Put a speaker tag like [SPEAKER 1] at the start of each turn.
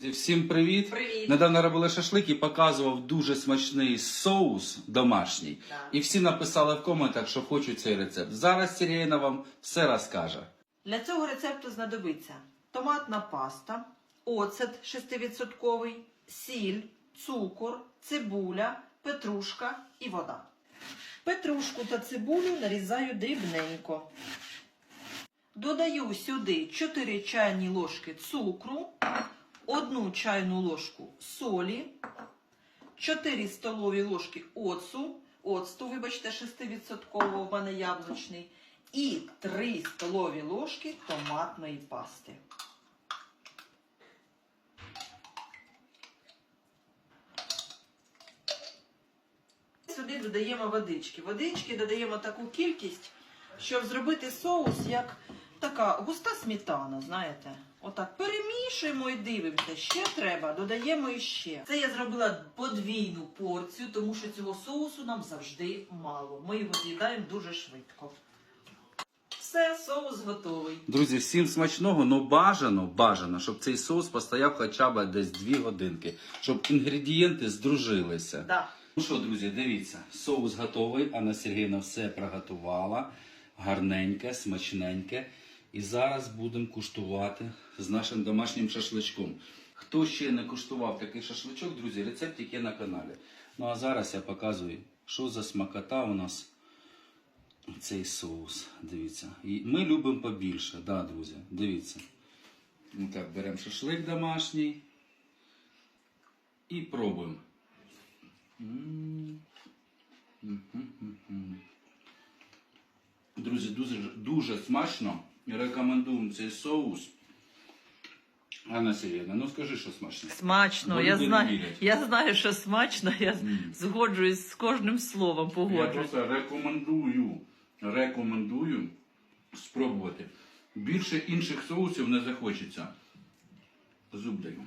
[SPEAKER 1] Всім привіт!
[SPEAKER 2] Привіт.
[SPEAKER 1] Недавно робили шашлик і показував дуже смачний соус домашній.
[SPEAKER 2] Да.
[SPEAKER 1] І всі написали в коментах, що хочуть цей рецепт. Зараз Сергійна вам все розкаже.
[SPEAKER 2] Для цього рецепту знадобиться томатна паста, оцет 6%, сіль, цукор, цибуля, петрушка і вода. Петрушку та цибулю нарізаю дрібненько. Додаю сюди 4 чайні ложки цукру, 1 чайну ложку солі, 4 столові ложки оцу, оцту, вибачте, 6% в мене яблучний, і 3 столові ложки томатної пасти. Сюди додаємо водички. Водички додаємо таку кількість, щоб зробити соус як така густа сметана, знаєте. Отак перемішуємо і дивимося. Ще треба, додаємо іще. Це я зробила подвійну порцію, тому що цього соусу нам завжди мало. Ми його з'їдаємо дуже швидко. Все, соус готовий.
[SPEAKER 1] Друзі, всім смачного, ну бажано, бажано, щоб цей соус постояв хоча б десь 2 годинки, щоб інгредієнти здружилися.
[SPEAKER 2] Да.
[SPEAKER 1] Ну що, друзі, дивіться, соус готовий. Анна Сергіївна все приготувала. Гарненьке, смачненьке. І зараз будемо куштувати з нашим домашнім шашличком. Хто ще не куштував такий шашличок, друзі, рецептик є на каналі. Ну а зараз я показую, що за смакота у нас цей соус. Дивіться. І ми любимо побільше, да, друзі. Дивіться. Ну так, беремо шашлик домашній і пробуємо. Друзі, дуже, дуже смачно. Рекомендуємо цей соус. Анна Сергійовна, ну скажи, що смачно.
[SPEAKER 2] Смачно,
[SPEAKER 1] Бо
[SPEAKER 2] я
[SPEAKER 1] люди не
[SPEAKER 2] знаю,
[SPEAKER 1] вірять.
[SPEAKER 2] я знаю, що смачно, я згоджуюсь з кожним словом,
[SPEAKER 1] Я
[SPEAKER 2] погоджуюсь.
[SPEAKER 1] просто рекомендую, рекомендую спробувати. Більше інших соусів не захочеться. Зуб даю.